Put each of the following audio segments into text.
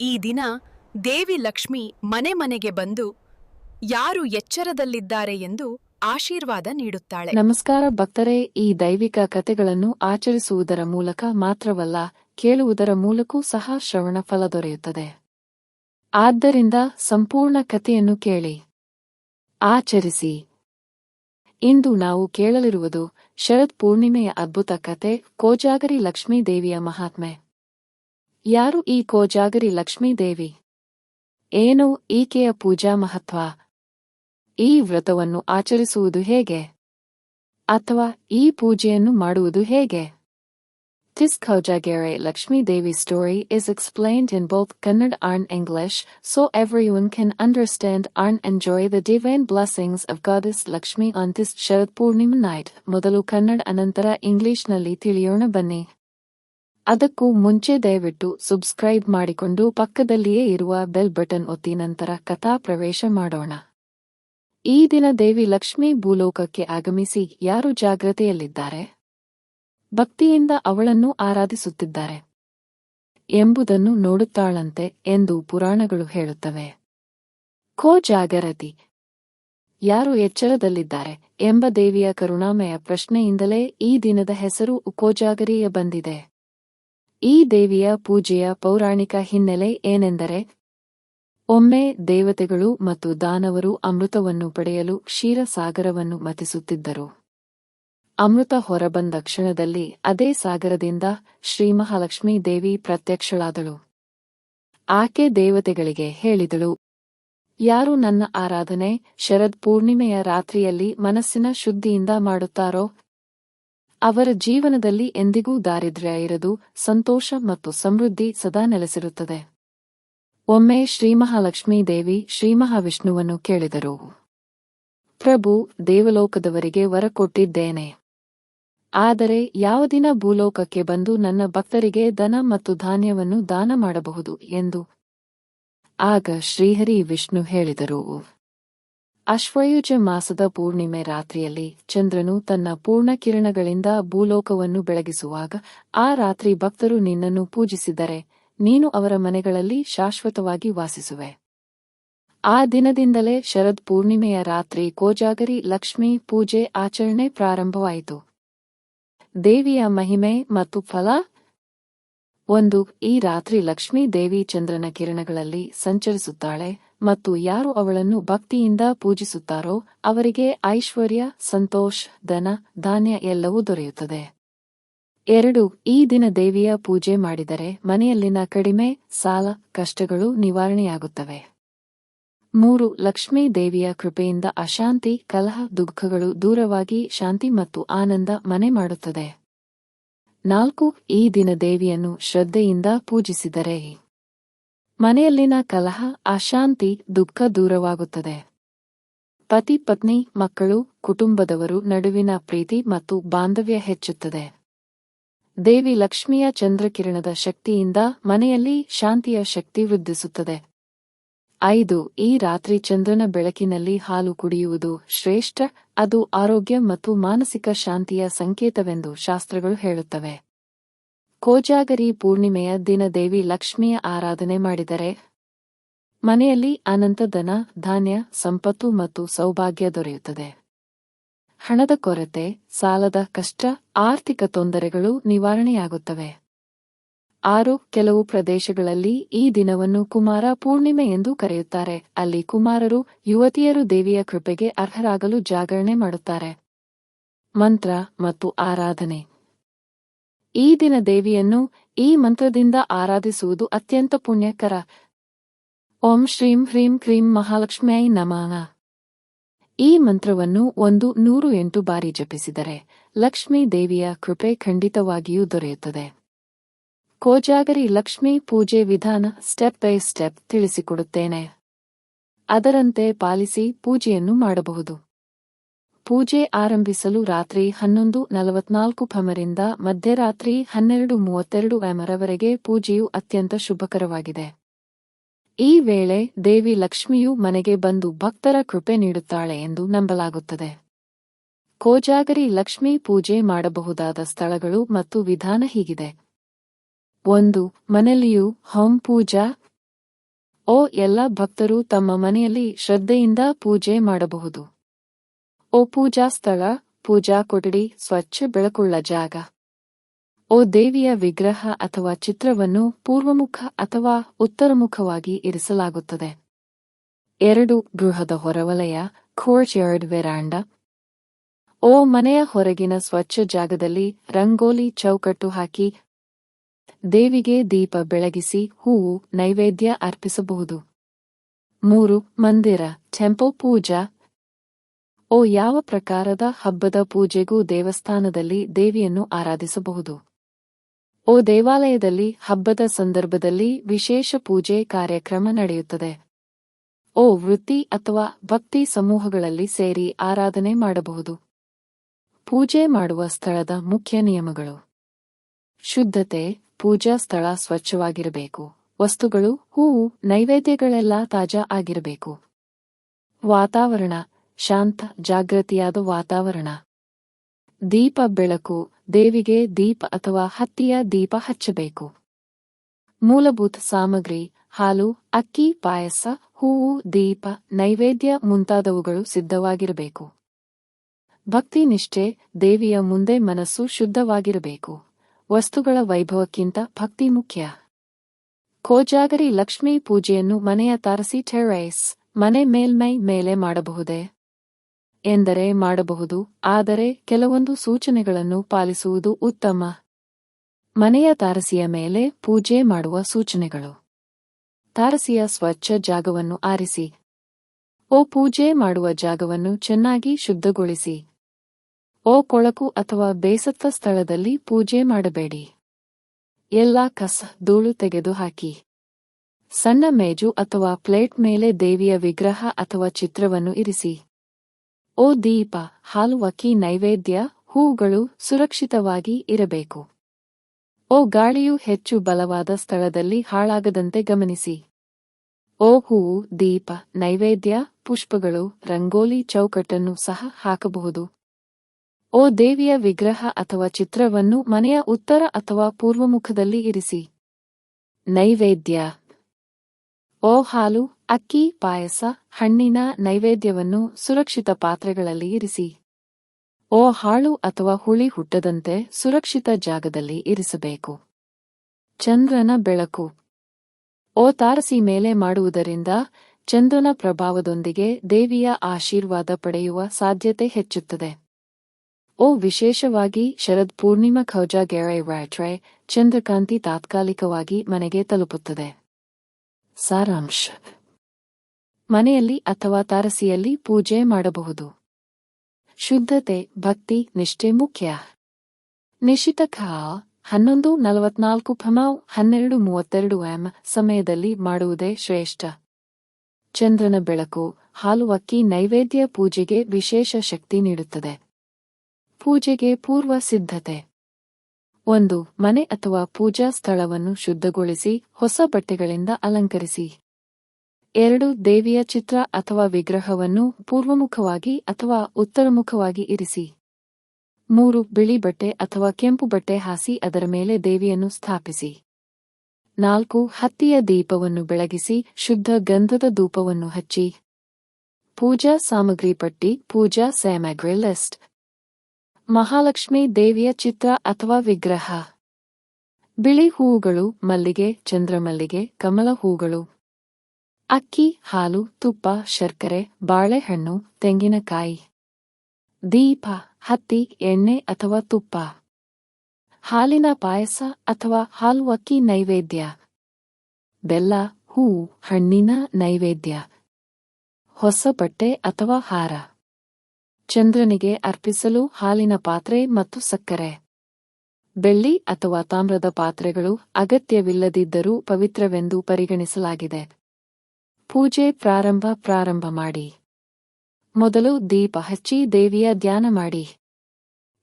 ಈ ದಿನ ದೇವಿ ಲಕ್ಷ್ಮಿ ಮನೆ ಮನೆಗೆ ಬಂದು ಯಾರು ಎಚ್ಚರದಲ್ಲಿದ್ದಾರೆ ಎಂದು ಆಶೀರ್ವಾದ ನೀಡುತ್ತಾಳೆ. ನಮಸ್ಕಾರ ಭಕ್ತರೇ, ಈ ದೈವಿಕ ಕಥೆಗಳನ್ನು ಆಚರಿಸುವುದರ ಮೂಲಕ ಮಾತ್ರವಲ್ಲ, ಕೇಳುವುದರ ಮೂಲಕವೂ ಸಹ ಶ್ರವಣ ಫಲ ದೊರೆಯುತ್ತದೆ. ಆದ್ದರಿಂದ ಸಂಪೂರ್ಣ ಕಥೆಯನ್ನು ಕೇಳಿ. ಆಚರಿಸಿ. ಇಂದು ನಾವು ಕೇಳಲಿರುವುದು ಶರತ್ ಪೂರ್ಣಿಮೆಯ ಅದ್ಭುತ ಕತೆ ಕೋಜಾಗರಿ ಲಕ್ಷ್ಮೀ ದೇವಿಯ ಮಹಾತ್ಮೆ. ಯಾರು ಈ ಕೋಜಾಗರಿ ಲಕ್ಷ್ಮೀದೇವಿ ಏನು ಈಕೆಯ ಪೂಜಾ ಮಹತ್ವ ಈ ವ್ರತವನ್ನು ಆಚರಿಸುವುದು ಹೇಗೆ ಅಥವಾ ಈ ಪೂಜೆಯನ್ನು ಮಾಡುವುದು ಹೇಗೆ This Kojagere Lakshmi Devi story is explained in both Kannada and English, so everyone can understand and enjoy the divine blessings of Goddess Lakshmi on this Sharad Purnima night. Modalu Kannada anantara English nalli tiliyona ಬನ್ನಿ ಅದಕ್ಕೂ ಮುಂಚೆ ದಯವಿಟ್ಟು subscribe ಮಾಡಿಕೊಂಡು ಪಕ್ಕದಲ್ಲಿಯೇ ಇರುವ bell button ಒತ್ತಿ ನಂತರ ಕಥಾ ಪ್ರವೇಶ ಮಾಡೋಣ. ಈ ದಿನ ದೇವಿ ಲಕ್ಷ್ಮೀ ಭೂಲೋಕಕ್ಕೆ ಆಗಮಿಸಿ ಯಾರು ಜಾಗ್ರತೆಯಲ್ಲಿದ್ದಾರೆ? ಭಕ್ತಿಯಿಂದ ಅವಳನ್ನು ಆರಾಧಿಸುತ್ತಿದ್ದಾರೆ. ಎಂಬುದನ್ನು ನೋಡುತ್ತಾಳಂತೆ ಎಂದು ಪುರಾಣಗಳು ಹೇಳುತ್ತವೆ. ಖೋ ಜಾಗರತಿ. ಯಾರು ಎಚ್ಚರದಲ್ಲಿದ್ದಾರೆ ಎಂಬ ದೇವಿಯ ಕರುಣಾಮಯ ಪ್ರಶ್ನೆಯಿಂದಲೇ ಈ ದಿನದ ಹೆಸರು ಉಕೋಜಾಗರಿಯ ಬಂದಿದೆ. ಈ ದೇವಿಯ ಪೂಜೆಯ ಪೌರಾಣಿಕ ಹಿನ್ನೆಲೆ ಏನೆಂದರೆ, ಒಮ್ಮೆ ದೇವತೆಗಳು ಮತ್ತು ದಾನವರು ಅಮೃತವನ್ನು ಪಡೆಯಲು ಕ್ಷೀರಸಾಗರವನ್ನು ಮತಿಸುತ್ತಿದ್ದರು. ಅಮೃತ ಹೊರಬಂದ ಕ್ಷಣದಲ್ಲಿ ಅದೇ ಸಾಗರದಿಂದ ಶ್ರೀಮಹಾಲಕ್ಷ್ಮೀ ದೇವಿ ಪ್ರತ್ಯಕ್ಷಳಾದಳು. ಆಕೆ ದೇವತೆಗಳಿಗೆ ಹೇಳಿದಳು, ಯಾರು ನನ್ನ ಆರಾಧನೆ, ಶರದ್ ಪೂರ್ಣಿಮೆಯ ರಾತ್ರಿಯಲ್ಲಿ ಮನಸ್ಸಿನ ಶುದ್ಧಿಯಿಂದ ಮಾಡುತ್ತಾರೋ ಅವರ ಜೀವನದಲ್ಲಿ ಎಂದಿಗೂ ದಾರಿದ್ರ್ಯ ಇರದು, ಸಂತೋಷ ಮತ್ತು ಸಮೃದ್ಧಿ ಸದಾ ನೆಲೆಸಿರುತ್ತದೆ. ಒಮ್ಮೆ ಶ್ರೀಮಹಾಲಕ್ಷ್ಮೀ ದೇವಿ ಶ್ರೀಮಹಾವಿಷ್ಣುವನ್ನು ಕೇಳಿದರು. ಪ್ರಭು, ದೇವಲೋಕದವರಿಗೆ ವರ ಕೊಟ್ಟಿದ್ದೇನೆ. ಆದರೆ ಯಾವ ದಿನ ಭೂಲೋಕಕ್ಕೆ ಬಂದು ನನ್ನ ಭಕ್ತರಿಗೆ ದನ ಮತ್ತು ಧಾನ್ಯವನ್ನು ದಾನ ಮಾಡಬಹುದು? ಎಂದು. ಆಗ ಶ್ರೀಹರಿ ವಿಷ್ಣು ಹೇಳಿದರು. ಅಶ್ವಯುಜ ಮಾಸದ ಪೂರ್ಣಿಮೆ ರಾತ್ರಿಯಲ್ಲಿ ಚಂದ್ರನು ತನ್ನ ಪೂರ್ಣ ಕಿರಣಗಳಿಂದ ಭೂಲೋಕವನ್ನು ಬೆಳಗಿಸುವಾಗ ಆ ರಾತ್ರಿ ಭಕ್ತರು ನಿನ್ನನ್ನು ಪೂಜಿಸಿದರೆ ನೀನು ಅವರ ಮನೆಗಳಲ್ಲಿ ಶಾಶ್ವತವಾಗಿ ವಾಸಿಸುವೆ. ಆ ದಿನದಿಂದಲೇ ಶರದ್ ಪೂರ್ಣಿಮೆಯ ರಾತ್ರಿ ಕೋಜಾಗರಿ ಲಕ್ಷ್ಮೀ ಪೂಜೆ ಆಚರಣೆ ಪ್ರಾರಂಭವಾಯಿತು. ದೇವಿಯ ಮಹಿಮೆ ಮತ್ತು ಫಲ? ಒಂದು, ಈ ರಾತ್ರಿ ಲಕ್ಷ್ಮೀ ದೇವಿ ಚಂದ್ರನ ಕಿರಣಗಳಲ್ಲಿ ಸಂಚರಿಸುತ್ತಾಳೆ. ಮತ್ತು ಯಾರು ಅವಳನ್ನು ಭಕ್ತಿಯಿಂದ ಪೂಜಿಸುತ್ತಾರೋ ಅವರಿಗೆ ಐಶ್ವರ್ಯ, ಸಂತೋಷ್, ಧನ, ಧಾನ್ಯ ಎಲ್ಲವೂ ದೊರೆಯುತ್ತದೆ. ಎರಡು, ಈ ದಿನ ದೇವಿಯ ಪೂಜೆ ಮಾಡಿದರೆ ಮನೆಯಲ್ಲಿನ ಕಡಿಮೆ ಸಾಲ ಕಷ್ಟಗಳು ನಿವಾರಣೆಯಾಗುತ್ತವೆ. ಮೂರು, ಲಕ್ಷ್ಮೀ ದೇವಿಯ ಕೃಪೆಯಿಂದ ಅಶಾಂತಿ, ಕಲಹ, ದುಃಖಗಳು ದೂರವಾಗಿ ಶಾಂತಿ ಮತ್ತು ಆನಂದ ಮನೆ ಮಾಡುತ್ತದೆ. ನಾಲ್ಕು, ಈ ದಿನ ದೇವಿಯನ್ನು ಶ್ರದ್ಧೆಯಿಂದ ಪೂಜಿಸಿದರೆ ಮನೆಯಲ್ಲಿನ ಕಲಹ, ಅಶಾಂತಿ, ದುಃಖ ದೂರವಾಗುತ್ತದೆ. ಪತಿ, ಪತ್ನಿ, ಮಕ್ಕಳು, ಕುಟುಂಬದವರು ನಡುವಿನ ಪ್ರೀತಿ ಮತ್ತು ಬಾಂಧವ್ಯ ಹೆಚ್ಚುತ್ತದೆ. ದೇವಿ ಲಕ್ಷ್ಮಿಯ ಚಂದ್ರಕಿರಣದ ಶಕ್ತಿಯಿಂದ ಮನೆಯಲ್ಲಿ ಶಾಂತಿಯ ಶಕ್ತಿ ವೃದ್ಧಿಸುತ್ತದೆ. ಐದು, ಈ ರಾತ್ರಿ ಚಂದ್ರನ ಬೆಳಕಿನಲ್ಲಿ ಹಾಲು ಕುಡಿಯುವುದು ಶ್ರೇಷ್ಠ, ಅದು ಆರೋಗ್ಯ ಮತ್ತು ಮಾನಸಿಕ ಶಾಂತಿಯ ಸಂಕೇತವೆಂದು ಶಾಸ್ತ್ರಗಳು ಹೇಳುತ್ತವೆ. ಕೋಜಾಗರಿ ಪೂರ್ಣಿಮೆಯ ದಿನ ದೇವಿ ಲಕ್ಷ್ಮಿಯ ಆರಾಧನೆ ಮಾಡಿದರೆ ಮನೆಯಲ್ಲಿ ಅನಂತ ಧನ, ಧಾನ್ಯ, ಸಂಪತ್ತು ಮತ್ತು ಸೌಭಾಗ್ಯ ದೊರೆಯುತ್ತದೆ. ಹಣದ ಕೊರತೆ, ಸಾಲದ ಕಷ್ಟ, ಆರ್ಥಿಕ ತೊಂದರೆಗಳು ನಿವಾರಣೆಯಾಗುತ್ತವೆ. ಆರು ಕೆಲವು ಪ್ರದೇಶಗಳಲ್ಲಿ ಈ ದಿನವನ್ನು ಕುಮಾರ ಪೂರ್ಣಿಮೆ ಎಂದು ಕರೆಯುತ್ತಾರೆ. ಅಲ್ಲಿ ಕುಮಾರರು ಯುವತಿಯರು ದೇವಿಯ ಕೃಪೆಗೆ ಅರ್ಹರಾಗಲು ಜಾಗರಣೆ ಮಾಡುತ್ತಾರೆ. ಮಂತ್ರ ಮತ್ತು ಆರಾಧನೆ. ಈ ದಿನ ದೇವಿಯನ್ನು ಈ ಮಂತ್ರದಿಂದ ಆರಾಧಿಸುವುದು ಅತ್ಯಂತ ಪುಣ್ಯಕರ. ಓಂ ಶ್ರೀಂ ಹ್ರೀಂ ಕ್ರೀಂ ಮಹಾಲಕ್ಷ್ಮಿಯೈ ನಮಃ. ಈ ಮಂತ್ರವನ್ನು ಒಂದು ನೂರು ಎಂಟು ಬಾರಿ ಜಪಿಸಿದರೆ ಲಕ್ಷ್ಮೀ ದೇವಿಯ ಕೃಪೆ ಖಂಡಿತವಾಗಿಯೂ ದೊರೆಯುತ್ತದೆ. ಕೋಜಾಗರಿ ಲಕ್ಷ್ಮೀ ಪೂಜೆ ವಿಧಾನ ಸ್ಟೆಪ್ ಬೈ ಸ್ಟೆಪ್ ತಿಳಿಸಿಕೊಡುತ್ತೇನೆ. ಅದರಂತೆ ಪಾಲಿಸಿ ಪೂಜೆಯನ್ನು ಮಾಡಬಹುದು. ಪೂಜೆ ಆರಂಭಿಸಲು ರಾತ್ರಿ ಹನ್ನೊಂದು ನಲವತ್ನಾಲ್ಕು ಫಮರಿಂದ ಮಧ್ಯರಾತ್ರಿ ಹನ್ನೆರಡು ಮೂವತ್ತೆರಡು ಎಮರವರೆಗೆ ಪೂಜೆಯು ಅತ್ಯಂತ ಶುಭಕರವಾಗಿದೆ. ಈ ವೇಳೆ ದೇವಿ ಲಕ್ಷ್ಮಿಯು ಮನೆಗೆ ಬಂದು ಭಕ್ತರ ಕೃಪೆ ನೀಡುತ್ತಾಳೆ ಎಂದು ನಂಬಲಾಗುತ್ತದೆ. ಕೋಜಾಗರಿ ಲಕ್ಷ್ಮಿ ಪೂಜೆ ಮಾಡಬಹುದಾದ ಸ್ಥಳಗಳು ಮತ್ತು ವಿಧಾನ ಹೀಗಿದೆ. ಒಂದು, ಮನೆಯಲ್ಲಿಯೂ ಹೋಮ್ ಪೂಜಾ. ಓ, ಎಲ್ಲ ಭಕ್ತರು ತಮ್ಮ ಮನೆಯಲ್ಲಿ ಶ್ರದ್ಧೆಯಿಂದ ಪೂಜೆ ಮಾಡಬಹುದು. ಓ ಪೂಜಾ ಸ್ಥಳ, ಪೂಜಾ ಕೊಠಡಿ, ಸ್ವಚ್ಛ ಬೆಳಕುಳ್ಳ ಜಾಗ. ಓ ದೇವಿಯ ವಿಗ್ರಹ ಅಥವಾ ಚಿತ್ರವನ್ನು ಪೂರ್ವಮುಖ ಅಥವಾ ಉತ್ತರಮುಖವಾಗಿ ಇರಿಸಲಾಗುತ್ತದೆ. ಎರಡು, ಗೃಹದ ಹೊರವಲಯ ಖೋರ್ಚ್ಯಾರ್ಡ್ ವೆರಾಂಡ ಓ ಮನೆಯ ಹೊರಗಿನ ಸ್ವಚ್ಛ ಜಾಗದಲ್ಲಿ ರಂಗೋಲಿ ಚೌಕಟ್ಟು ಹಾಕಿ, ದೇವಿಗೆ ದೀಪ ಬೆಳಗಿಸಿ ಹೂವು ನೈವೇದ್ಯ ಅರ್ಪಿಸಬಹುದು. ಮೂರು, ಮಂದಿರ, ಟೆಂಪಲ್ ಪೂಜಾ ಓ, ಯಾವ ಪ್ರಕಾರದ ಹಬ್ಬದ ಪೂಜೆಗೂ ದೇವಸ್ಥಾನದಲ್ಲಿ ದೇವಿಯನ್ನು ಆರಾಧಿಸಬಹುದು? ಓ, ದೇವಾಲಯದಲ್ಲಿ ಹಬ್ಬದ ಸಂದರ್ಭದಲ್ಲಿ ವಿಶೇಷ ಪೂಜೆ ಕಾರ್ಯಕ್ರಮ ನಡೆಯುತ್ತದೆ. ಓ, ವೃತ್ತಿ ಅಥವಾ ಭಕ್ತಿ ಸಮೂಹಗಳಲ್ಲಿ ಸೇರಿ ಆರಾಧನೆ ಮಾಡಬಹುದು. ಪೂಜೆ ಮಾಡುವ ಸ್ಥಳದ ಮುಖ್ಯ ನಿಯಮಗಳು. ಶುದ್ಧತೆ, ಪೂಜಾ ಸ್ಥಳ ಸ್ವಚ್ಛವಾಗಿರಬೇಕು. ವಸ್ತುಗಳು, ಹೂವು, ನೈವೇದ್ಯಗಳೆಲ್ಲ ತಾಜಾ ಆಗಿರಬೇಕು. ವಾತಾವರಣ ಶಾಂತ, ಜಾಗೃತಿಯಾದ ವಾತಾವರಣ. ದೀಪ ಬೆಳಕು, ದೇವಿಗೆ ದೀಪ ಅಥವಾ ಹತ್ತಿಯ ದೀಪ ಹಚ್ಚಬೇಕು. ಮೂಲಭೂತ ಸಾಮಗ್ರಿ, ಹಾಲು, ಅಕ್ಕಿ, ಪಾಯಸ, ಹೂವು, ದೀಪ, ನೈವೇದ್ಯ ಮುಂತಾದವುಗಳು ಸಿದ್ಧವಾಗಿರಬೇಕು. ಭಕ್ತಿ ನಿಷ್ಠೆ, ದೇವಿಯ ಮುಂದೆ ಮನಸ್ಸು ಶುದ್ಧವಾಗಿರಬೇಕು. ವಸ್ತುಗಳ ವೈಭವಕ್ಕಿಂತ ಭಕ್ತಿ ಮುಖ್ಯ. ಕೋಜಾಗರಿ ಲಕ್ಷ್ಮೀ ಪೂಜೆಯನ್ನು ಮನೆಯ ತಾರಸಿ ಟೆರೈಸ್, ಮನೆ ಮೇಲ್ಮೈ ಮೇಲೆ ಮಾಡಬಹುದೇ? ಎಂದರೆ ಮಾಡಬಹುದು, ಆದರೆ ಕೆಲವೊಂದು ಸೂಚನೆಗಳನ್ನು ಪಾಲಿಸುವುದು ಉತ್ತಮ. ಮನೆಯ ತಾರಸಿಯ ಮೇಲೆ ಪೂಜೆ ಮಾಡುವ ಸೂಚನೆಗಳು. ತಾರಸಿಯ ಸ್ವಚ್ಛ ಜಾಗವನ್ನು ಆರಿಸಿ. ಓ ಪೂಜೆ ಮಾಡುವ ಜಾಗವನ್ನು ಚೆನ್ನಾಗಿ ಶುದ್ಧಗೊಳಿಸಿ. ಓ ಕೊಳಕು ಅಥವಾ ಬೇಸತ್ತ ಸ್ಥಳದಲ್ಲಿ ಪೂಜೆ ಮಾಡಬೇಡಿ. ಎಲ್ಲ ಕಸ ಧೂಳು ತೆಗೆದುಹಾಕಿ. ಸಣ್ಣ ಮೇಜು ಅಥವಾ ಪ್ಲೇಟ್ ಮೇಲೆ ದೇವಿಯ ವಿಗ್ರಹ ಅಥವಾ ಚಿತ್ರವನ್ನು ಇರಿಸಿ. ಓ ದೀಪ, ಹಾಲು ಅಕ್ಕಿ ನೈವೇದ್ಯ, ಹೂಗಳು ಸುರಕ್ಷಿತವಾಗಿ ಇರಬೇಕು. ಓ ಗಾಳಿಯು ಹೆಚ್ಚು ಬಲವಾದ ಸ್ಥಳದಲ್ಲಿ ಹಾಳಾಗದಂತೆ ಗಮನಿಸಿ. ಓ ಹೂವು ದೀಪ, ನೈವೇದ್ಯ, ಪುಷ್ಪಗಳು, ರಂಗೋಲಿ ಚೌಕಟ್ಟನ್ನು ಸಹ ಹಾಕಬಹುದು. ಓ ದೇವಿಯ ವಿಗ್ರಹ ಅಥವಾ ಚಿತ್ರವನ್ನು ಮನೆಯ ಉತ್ತರ ಅಥವಾ ಪೂರ್ವಮುಖದಲ್ಲಿ ಇರಿಸಿ. ನೈವೇದ್ಯ ಓ ಹಾಲು, ಅಕ್ಕಿ, ಪಾಯಸ, ಹಣ್ಣಿನ ನೈವೇದ್ಯವನ್ನು ಸುರಕ್ಷಿತ ಪಾತ್ರೆಗಳಲ್ಲಿ ಇರಿಸಿ. ಓ ಹಾಳು ಅಥವಾ ಹುಳಿ ಹುಟ್ಟದಂತೆ ಸುರಕ್ಷಿತ ಜಾಗದಲ್ಲಿ ಇರಿಸಬೇಕು. ಚಂದ್ರನ ಬೆಳಕು. ಓ ತಾರಸಿ ಮೇಲೆ ಮಾಡುವುದರಿಂದ ಚಂದ್ರನ ಪ್ರಭಾವದೊಂದಿಗೆ ದೇವಿಯ ಆಶೀರ್ವಾದ ಪಡೆಯುವ ಸಾಧ್ಯತೆ ಹೆಚ್ಚುತ್ತದೆ. ಓ ವಿಶೇಷವಾಗಿ ಶರದ್ ಪೂರ್ಣಿಮಾ ಖೌಜಾ ಗೆರೈ ವ್ಯಾಟ್ರೈ ಚಂದ್ರಕಾಂತಿ ತಾತ್ಕಾಲಿಕವಾಗಿ ಮನೆಗೆ ತಲುಪುತ್ತದೆ. ಸಾರಾಂಶ. ಮನೆಯಲ್ಲಿ ಅಥವಾ ತಾರಸಿಯಲ್ಲಿ ಪೂಜೆ ಮಾಡಬಹುದು. ಶುದ್ಧತೆ, ಭಕ್ತಿ, ನಿಷ್ಠೆ ಮುಖ್ಯ. ನಿಶಿತ ಖಾ ಹನ್ನೊಂದು ನಲವತ್ನಾಲ್ಕು ಫಮಾವ್ ಹನ್ನೆರಡು ಮೂವತ್ತೆರಡು ಎಂ ಸಮಯದಲ್ಲಿ ಮಾಡುವುದೇ ಶ್ರೇಷ್ಠ. ಚಂದ್ರನ ಬೆಳಕು, ಹಾಲು ಅಕ್ಕಿ ನೈವೇದ್ಯ ಪೂಜೆಗೆ ವಿಶೇಷ ಶಕ್ತಿ ನೀಡುತ್ತದೆ. ಪೂಜೆಗೆ ಪೂರ್ವ ಸಿದ್ಧತೆ. ಒಂದು ಮನೆ ಅಥವಾ ಪೂಜಾ ಸ್ಥಳವನ್ನು ಶುದ್ಧಗೊಳಿಸಿ, ಹೊಸ ಬಟ್ಟೆಗಳಿಂದ ಅಲಂಕರಿಸಿ. ಎರಡು ದೇವಿಯ ಚಿತ್ರ ಅಥವಾ ವಿಗ್ರಹವನ್ನು ಪೂರ್ವಮುಖವಾಗಿ ಅಥವಾ ಉತ್ತರಮುಖವಾಗಿ ಇರಿಸಿ. ಮೂರು ಬಿಳಿ ಬಟ್ಟೆ ಅಥವಾ ಕೆಂಪು ಬಟ್ಟೆ ಹಾಸಿ ಅದರ ಮೇಲೆ ದೇವಿಯನ್ನು ಸ್ಥಾಪಿಸಿ. ನಾಲ್ಕು ಹತ್ತಿಯ ದೀಪವನ್ನು ಬೆಳಗಿಸಿ, ಶುದ್ಧ ಗಂಧದ ಧೂಪವನ್ನು ಹಚ್ಚಿ. ಪೂಜಾ ಸಾಮಗ್ರಿ ಪಟ್ಟಿ, ಪೂಜಾ ಸಾಮಗ್ರಿ ಲಿಸ್ಟ್. ಮಹಾಲಕ್ಷ್ಮಿ ದೇವಿಯ ಚಿತ್ರ ಅಥವಾ ವಿಗ್ರಹ. ಬಿಳಿ ಹೂವುಗಳು ಮಲ್ಲಿಗೆ, ಚಂದ್ರಮಲ್ಲಿಗೆ, ಕಮಲ ಹೂಗಳು ಅಕ್ಕಿ, ಹಾಲು, ತುಪ್ಪ, ಶರ್ಕರೆ, ಬಾಳೆಹಣ್ಣು, ತೆಂಗಿನಕಾಯಿ. ದೀಪ, ಹತ್ತಿ, ಎಣ್ಣೆ ಅಥವಾ ತುಪ್ಪ. ಹಾಲಿನ ಪಾಯಸ ಅಥವಾ ಹಾಲು ಅಕ್ಕಿ ನೈವೇದ್ಯ. ಬೆಲ್ಲ ಹೂ ಹಣ್ಣಿನ ನೈವೇದ್ಯ. ಹೊಸ ಬಟ್ಟೆ ಅಥವಾ ಹಾರ. ಚಂದ್ರನಿಗೆ ಅರ್ಪಿಸಲು ಹಾಲಿನ ಪಾತ್ರೆ ಮತ್ತು ಸಕ್ಕರೆ. ಬೆಳ್ಳಿ ಅಥವಾ ತಾಮ್ರದ ಪಾತ್ರೆಗಳು ಅಗತ್ಯವಿಲ್ಲದಿದ್ದರೂ ಪವಿತ್ರವೆಂದು ಪರಿಗಣಿಸಲಾಗಿದೆ. ಪೂಜೆ ಪ್ರಾರಂಭ ಪ್ರಾರಂಭ ಮಾಡಿ. ಮೊದಲು ದೀಪ ಹಚ್ಚಿ ದೇವಿಯ ಧ್ಯಾನ ಮಾಡಿ.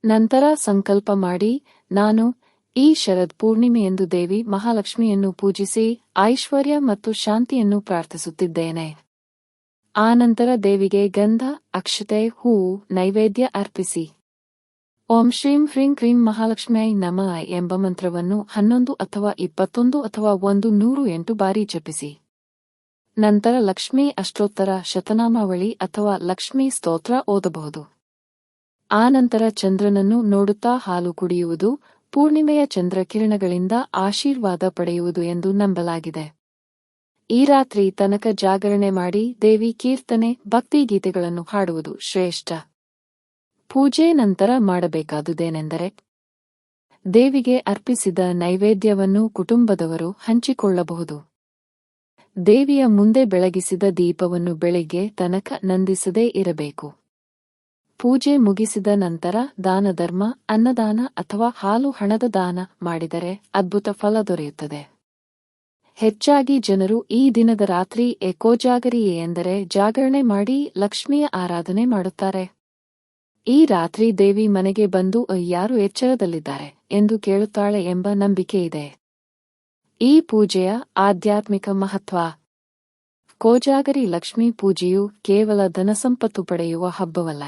ನಂತರ ಸಂಕಲ್ಪ ಮಾಡಿ, ನಾನು ಈ ಶರದ್ ಪೂರ್ಣಿಮೆಯಂದು ದೇವಿ ಮಹಾಲಕ್ಷ್ಮಿಯನ್ನು ಪೂಜಿಸಿ, ಐಶ್ವರ್ಯ ಮತ್ತು ಶಾಂತಿಯನ್ನು ಪ್ರಾರ್ಥಿಸುತ್ತಿದ್ದೇನೆ. ಆನಂತರ ದೇವಿಗೆ ಗಂಧ, ಅಕ್ಷತೆ ಹೂ ನೈವೇದ್ಯ ಅರ್ಪಿಸಿ. ಓಂ ಶ್ರೀಂ ಹ್ರೀಂ ಕ್ರೀಂ ಮಹಾಲಕ್ಷ್ಮಿಯೈ ನಮಃ ಎಂಬ ಮಂತ್ರವನ್ನು ಹನ್ನೊಂದು ಅಥವಾ ಇಪ್ಪತ್ತೊಂದು ಅಥವಾ ಒಂದು ನೂರು ಎಂಟು ಬಾರಿ ಜಪಿಸಿ. ನಂತರ ಲಕ್ಷ್ಮೀ ಅಷ್ಟೋತ್ತರ ಶತನಾಮಾವಳಿ ಅಥವಾ ಲಕ್ಷ್ಮೀ ಸ್ತೋತ್ರ ಓದಬಹುದು. ಆನಂತರ ಚಂದ್ರನನ್ನು ನೋಡುತ್ತಾ ಹಾಲು ಕುಡಿಯುವುದು, ಪೂರ್ಣಿಮೆಯ ಚಂದ್ರಕಿರಣಗಳಿಂದ ಆಶೀರ್ವಾದ ಪಡೆಯುವುದು ಎಂದು ನಂಬಲಾಗಿದೆ. ಈ ರಾತ್ರಿ ತನಕ ಜಾಗರಣೆ ಮಾಡಿ ದೇವಿ ಕೀರ್ತನೆ ಭಕ್ತಿಗೀತೆಗಳನ್ನು ಹಾಡುವುದು ಶ್ರೇಷ್ಠ. ಪೂಜೆ ನಂತರ ಮಾಡಬೇಕಾದುದೇನೆಂದರೆ, ದೇವಿಗೆ ಅರ್ಪಿಸಿದ ನೈವೇದ್ಯವನ್ನು ಕುಟುಂಬದವರು ಹಂಚಿಕೊಳ್ಳಬಹುದು. ದೇವಿಯ ಮುಂದೆ ಬೆಳಗಿಸಿದ ದೀಪವನ್ನು ಬೆಳಿಗ್ಗೆ ತನಕ ನಂದಿಸದೇ ಇರಬೇಕು. ಪೂಜೆ ಮುಗಿಸಿದ ನಂತರ ದಾನಧರ್ಮ, ಅನ್ನದಾನ ಅಥವಾ ಹಾಲು ಹಣದ ದಾನ ಮಾಡಿದರೆ ಅದ್ಭುತ ಫಲ ದೊರೆಯುತ್ತದೆ. ಹೆಚ್ಚಾಗಿ ಜನರು ಈ ದಿನದ ರಾತ್ರಿ ಎಕೋಜಾಗರಿಯೇ ಎಂದರೆ ಜಾಗರಣೆ ಮಾಡಿ ಲಕ್ಷ್ಮಿಯ ಆರಾಧನೆ ಮಾಡುತ್ತಾರೆ. ಈ ರಾತ್ರಿ ದೇವಿ ಮನೆಗೆ ಬಂದು ಯಾರು ಎಚ್ಚರದಲ್ಲಿದ್ದಾರೆ ಎಂದು ಕೇಳುತ್ತಾಳೆ ಎಂಬ ನಂಬಿಕೆ ಇದೆ. ಈ ಪೂಜೆಯ ಆಧ್ಯಾತ್ಮಿಕ ಮಹತ್ವ. ಕೋಜಾಗರಿ ಲಕ್ಷ್ಮೀ ಪೂಜೆಯು ಕೇವಲ ಧನಸಂಪತ್ತು ಪಡೆಯುವ ಹಬ್ಬವಲ್ಲ.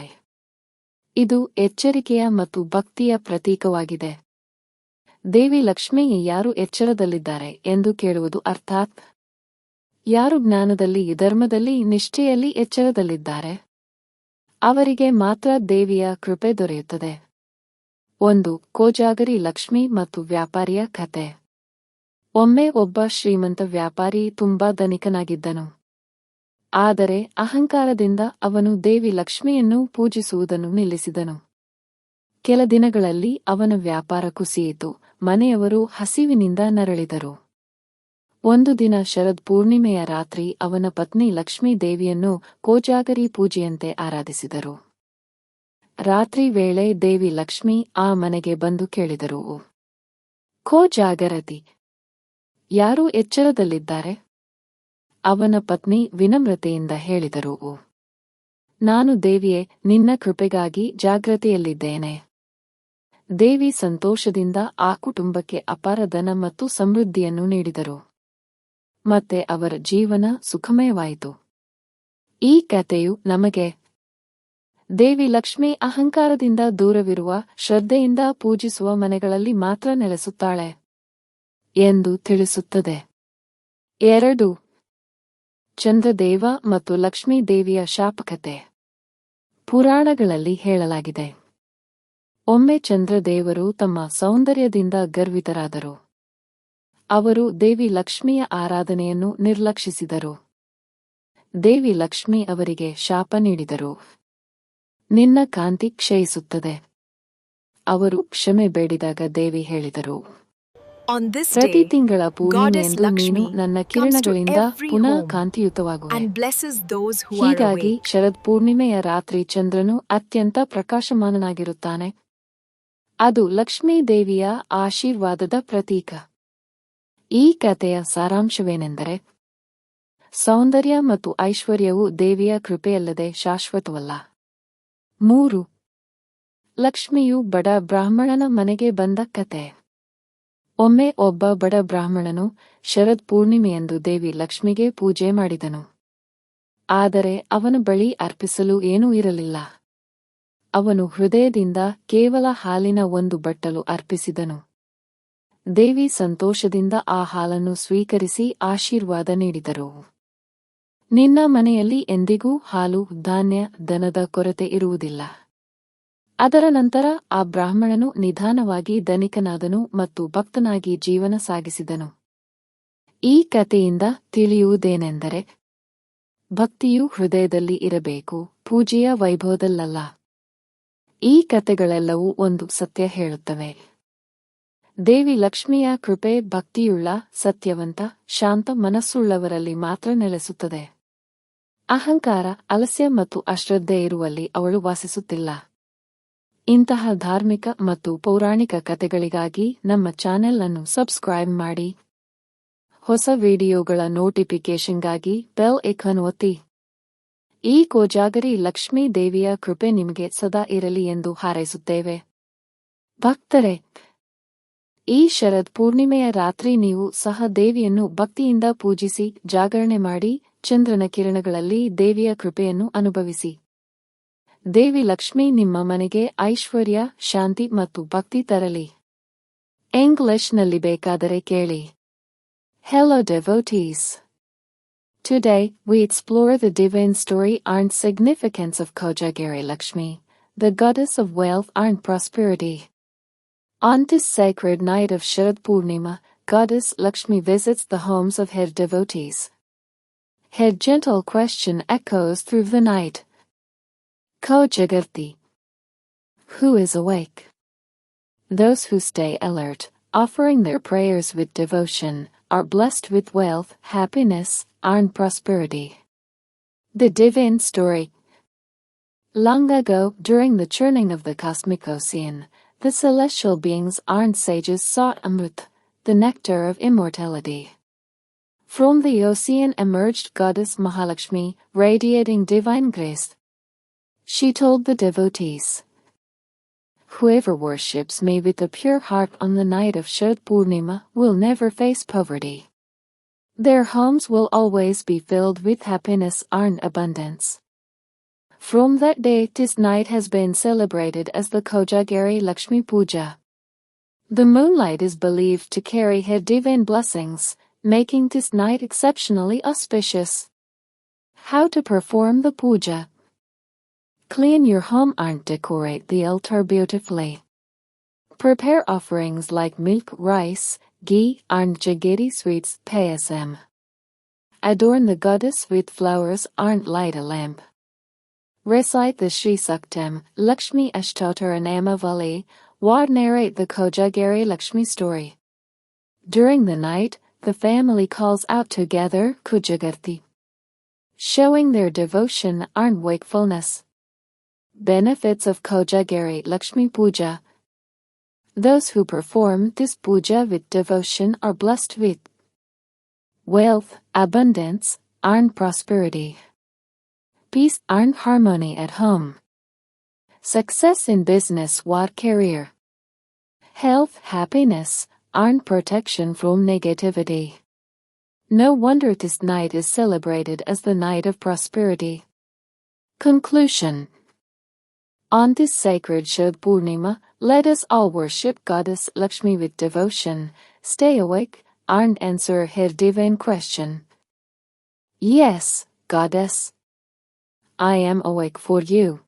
ಇದು ಎಚ್ಚರಿಕೆಯ ಮತ್ತು ಭಕ್ತಿಯ ಪ್ರತೀಕವಾಗಿದೆ. ದೇವಿ ಲಕ್ಷ್ಮಿ ಯಾರು ಎಚ್ಚರದಲ್ಲಿದ್ದಾರೆ ಎಂದು ಕೇಳುವುದು ಅರ್ಥಾತ್ ಯಾರು ಜ್ಞಾನದಲ್ಲಿ, ಧರ್ಮದಲ್ಲಿ, ನಿಷ್ಠೆಯಲ್ಲಿ ಎಚ್ಚರದಲ್ಲಿದ್ದಾರೆ? ಅವರಿಗೆ ಮಾತ್ರ ದೇವಿಯ ಕೃಪೆ ದೊರೆಯುತ್ತದೆ. ಒಂದು, ಕೋಜಾಗರಿ ಲಕ್ಷ್ಮಿ ಮತ್ತು ವ್ಯಾಪಾರಿಯ ಕತೆ. ಒಮ್ಮೆ ಒಬ್ಬ ಶ್ರೀಮಂತ ವ್ಯಾಪಾರಿ ತುಂಬಾ ಧನಿಕನಾಗಿದ್ದನು. ಆದರೆ ಅಹಂಕಾರದಿಂದ ಅವನು ದೇವಿ ಲಕ್ಷ್ಮಿಯನ್ನು ಪೂಜಿಸುವುದನ್ನು ನಿಲ್ಲಿಸಿದನು. ಕೆಲ ದಿನಗಳಲ್ಲಿ ಅವನ ವ್ಯಾಪಾರ ಕುಸಿಯಿತು. ಮನೆಯವರು ಹಸಿವಿನಿಂದ ನರಳಿದರು. ಒಂದು ದಿನ ಶರದ್ ಪೂರ್ಣಿಮೆಯ ರಾತ್ರಿ ಅವನ ಪತ್ನಿ ಲಕ್ಷ್ಮೀ ದೇವಿಯನ್ನು ಕೋಜಾಗರಿ ಪೂಜೆಯಂತೆ ಆರಾಧಿಸಿದರು. ರಾತ್ರಿ ವೇಳೆ ದೇವಿ ಲಕ್ಷ್ಮಿ ಆ ಮನೆಗೆ ಬಂದು ಕೇಳಿದರು ಕೋಜಾಗರತಿ, ಯಾರು ಎಚ್ಚರದಲ್ಲಿದ್ದಾರೆ? ಅವನ ಪತ್ನಿ ವಿನಮ್ರತೆಯಿಂದ ಹೇಳಿದರು ನಾನು ದೇವಿಯೇ, ನಿನ್ನ ಕೃಪೆಗಾಗಿ ಜಾಗ್ರತೆಯಲ್ಲಿದ್ದೇನೆ. ದೇವಿ ಸಂತೋಷದಿಂದ ಆ ಕುಟುಂಬಕ್ಕೆ ಅಪಾರ ಧನ ಮತ್ತು ಸಮೃದ್ಧಿಯನ್ನು ನೀಡಿದರು. ಮತ್ತೆ ಅವರ ಜೀವನ ಸುಖಮಯವಾಯಿತು. ಈ ಕಥೆಯು ನಮಗೆ ದೇವಿ ಲಕ್ಷ್ಮಿ ಅಹಂಕಾರದಿಂದ ದೂರವಿರುವ ಶ್ರದ್ಧೆಯಿಂದ ಪೂಜಿಸುವ ಮನೆಗಳಲ್ಲಿ ಮಾತ್ರ ನೆಲೆಸುತ್ತಾಳೆ ಎಂದು ತಿಳಿಸುತ್ತದೆ. ಎರಡು. ಚಂದ್ರದೇವ ಮತ್ತು ಲಕ್ಷ್ಮೀ ದೇವಿಯ ಶಾಪಕತೆ ಪುರಾಣಗಳಲ್ಲಿ ಹೇಳಲಾಗಿದೆ. ಒಮ್ಮೆ ಚಂದ್ರದೇವರು ತಮ್ಮ ಸೌಂದರ್ಯದಿಂದ ಗರ್ವಿತರಾದರು. ಅವರು ದೇವಿ ಲಕ್ಷ್ಮಿಯ ಆರಾಧನೆಯನ್ನು ನಿರ್ಲಕ್ಷಿಸಿದರು. ದೇವಿ ಲಕ್ಷ್ಮಿ ಅವರಿಗೆ ಶಾಪ ನೀಡಿದರು. ನಿನ್ನ ಕಾಂತಿ ಕ್ಷಯಿಸುತ್ತದೆ. ಅವರು ಕ್ಷಮೆ ಬೇಡಿದಾಗ ದೇವಿ ಹೇಳಿದರು. ಪ್ರತಿ ತಿಂಗಳ ಪೂರ್ಣಿಮೆಯಂದು ನೀನು ನನ್ನ ಕಿರಣಗಳಿಂದ ಪುನಃ ಕಾಂತಿಯುತವಾಗುವ. ಹೀಗಾಗಿ. ಶರದ್ ಪೂರ್ಣಿಮೆಯ ರಾತ್ರಿ ಚಂದ್ರನು ಅತ್ಯಂತ ಪ್ರಕಾಶಮಾನನಾಗಿರುತ್ತಾನೆ. ಅದು ಲಕ್ಷ್ಮೀದೇವಿಯ ಆಶೀರ್ವಾದದ ಪ್ರತೀಕ. ಈ ಕಥೆಯ ಸಾರಾಂಶವೇನೆಂದರೆ, ಸೌಂದರ್ಯ ಮತ್ತು ಐಶ್ವರ್ಯವು ದೇವಿಯ ಕೃಪೆಯಲ್ಲದೆ ಶಾಶ್ವತವಲ್ಲ. ಮೂರು, ಲಕ್ಷ್ಮಿಯು ಬಡ ಬ್ರಾಹ್ಮಣನ ಮನೆಗೆ ಬಂದ ಕತೆ ಒಮ್ಮೆ ಒಬ್ಬ ಬಡ ಬ್ರಾಹ್ಮಣನು ಶರದ್ ಪೂರ್ಣಿಮೆಯಂದು ದೇವಿ ಲಕ್ಷ್ಮಿಗೆ ಪೂಜೆ ಮಾಡಿದನು. ಆದರೆ ಅವನ ಬಳಿ ಅರ್ಪಿಸಲು ಏನೂ ಇರಲಿಲ್ಲ. ಅವನು ಹೃದಯದಿಂದ ಕೇವಲ ಹಾಲಿನ ಒಂದು ಬಟ್ಟಲು ಅರ್ಪಿಸಿದನು. ದೇವಿ ಸಂತೋಷದಿಂದ ಆ ಹಾಲನ್ನು ಸ್ವೀಕರಿಸಿ ಆಶೀರ್ವಾದ ನೀಡಿದರು. ನಿನ್ನ ಮನೆಯಲ್ಲಿ ಎಂದಿಗೂ ಹಾಲು, ಧಾನ್ಯ, ದನದ ಕೊರತೆ ಇರುವುದಿಲ್ಲ. ಅದರ ನಂತರ ಆ ಬ್ರಾಹ್ಮಣನು ನಿಧಾನವಾಗಿ ಧನಿಕನಾದನು ಮತ್ತು ಭಕ್ತನಾಗಿ ಜೀವನ ಸಾಗಿಸಿದನು. ಈ ಕಥೆಯಿಂದ ತಿಳಿಯುವುದೇನೆಂದರೆ, ಭಕ್ತಿಯು ಹೃದಯದಲ್ಲಿ ಇರಬೇಕು, ಪೂಜೆಯ ವೈಭವದಲ್ಲಲ್ಲ. ಈ ಕಥೆಗಳೆಲ್ಲವೂ ಒಂದು ಸತ್ಯ ಹೇಳುತ್ತವೆ. ದೇವಿ ಲಕ್ಷ್ಮಿಯ ಕೃಪೆ, ಭಕ್ತಿಯುಳ್ಳ, ಸತ್ಯವಂತ, ಶಾಂತ ಮನಸ್ಸುಳ್ಳವರಲ್ಲಿ ಮಾತ್ರ ನೆಲೆಸುತ್ತದೆ. ಅಹಂಕಾರ, ಅಲಸ್ಯ ಮತ್ತು ಅಶ್ರದ್ಧೆ ಇರುವಲ್ಲಿ ಅವಳು ವಾಸಿಸುತ್ತಿಲ್ಲ. ಇಂತಹ ಧಾರ್ಮಿಕ ಮತ್ತು ಪೌರಾಣಿಕ ಕಥೆಗಳಿಗಾಗಿ ನಮ್ಮ ಚಾನೆಲ್ ಅನ್ನು ಸಬ್ಸ್ಕ್ರೈಬ್ ಮಾಡಿ. ಹೊಸ ವಿಡಿಯೋಗಳ ನೋಟಿಫಿಕೇಷನ್ಗಾಗಿ ಬೆಲ್ ಐಕಾನ್ ಒತ್ತಿ. ಈ ಕೋಜಾಗರಿ ಲಕ್ಷ್ಮೀ ದೇವಿಯ ಕೃಪೆ ನಿಮಗೆ ಸದಾ ಇರಲಿ ಎಂದು ಹಾರೈಸುತ್ತೇವೆ. ಭಕ್ತರೇ, ಈ ಶರದ್ ಪೂರ್ಣಿಮೆಯ ರಾತ್ರಿ ನೀವು ಸಹ ದೇವಿಯನ್ನು ಭಕ್ತಿಯಿಂದ ಪೂಜಿಸಿ, ಜಾಗರಣೆ ಮಾಡಿ, ಚಂದ್ರನ ಕಿರಣಗಳಲ್ಲಿ ದೇವಿಯ ಕೃಪೆಯನ್ನು ಅನುಭವಿಸಿ. ದೇವಿ ಲಕ್ಷ್ಮಿ ನಿಮ್ಮ ಮನೆಗೆ ಐಶ್ವರ್ಯ, ಶಾಂತಿ ಮತ್ತು ಭಕ್ತಿ ತರಲಿ. ಇಂಗ್ಲಿಷ್ನಲ್ಲಿ ಬೇಕಾದರೆ ಕೇಳಿ. Hello devotees Today, we explore the divine story and significance of Kojagiri Lakshmi, the goddess of wealth and prosperity. On this sacred night of Sharad Purnima, goddess Lakshmi visits the homes of her devotees. Her gentle question echoes through the night. Kojagarti. Who is awake? Those who stay alert, offering their prayers with devotion, are blessed with wealth, happiness, and prosperity. The Divine Story Long ago, during the churning of the cosmic ocean, the celestial beings and sages sought Amrit, the nectar of immortality. From the ocean emerged goddess Mahalakshmi, radiating divine grace. She told the devotees, Whoever worships me with a pure heart on the night of Sharad Purnima will never face poverty. Their homes will always be filled with happiness and abundance. From that day this night has been celebrated as the Kojagiri Lakshmi Puja. The moonlight is believed to carry her divine blessings, making this night exceptionally auspicious. How to perform the puja? Clean your home and decorate the altar beautifully. Prepare offerings like milk, rice, ghee, and jaggery sweets, payasam. Adorn the goddess with flowers and light a lamp. Recite the Sri Saktam, Lakshmi Ashtotar and Amavali, Wad narrate the Kojagiri Lakshmi story. During the night, the family calls out together Kujagarti, showing their devotion and wakefulness. Benefits of Kojagiri Lakshmi Puja Those who perform this puja with devotion are blessed with wealth, abundance, and prosperity, peace and harmony at home, success in business or career, health, happiness, and protection from negativity. No wonder this night is celebrated as the night of prosperity. Conclusion On this sacred Shad Purnima, let us all worship Goddess Lakshmi with devotion, stay awake, and answer her divine question. Yes, Goddess. I am awake for you.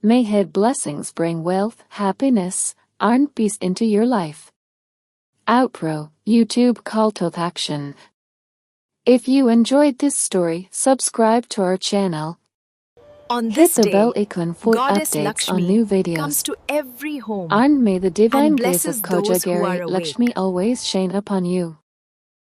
May her blessings bring wealth, happiness, and peace into your life. Outro, YouTube call to action. If you enjoyed this story, subscribe to our channel. On Hit this the day, bell icon for Goddess updates Lakshmi on new videos. comes to every home And may the divine grace of Kojagiri. Lakshmi always shine upon you.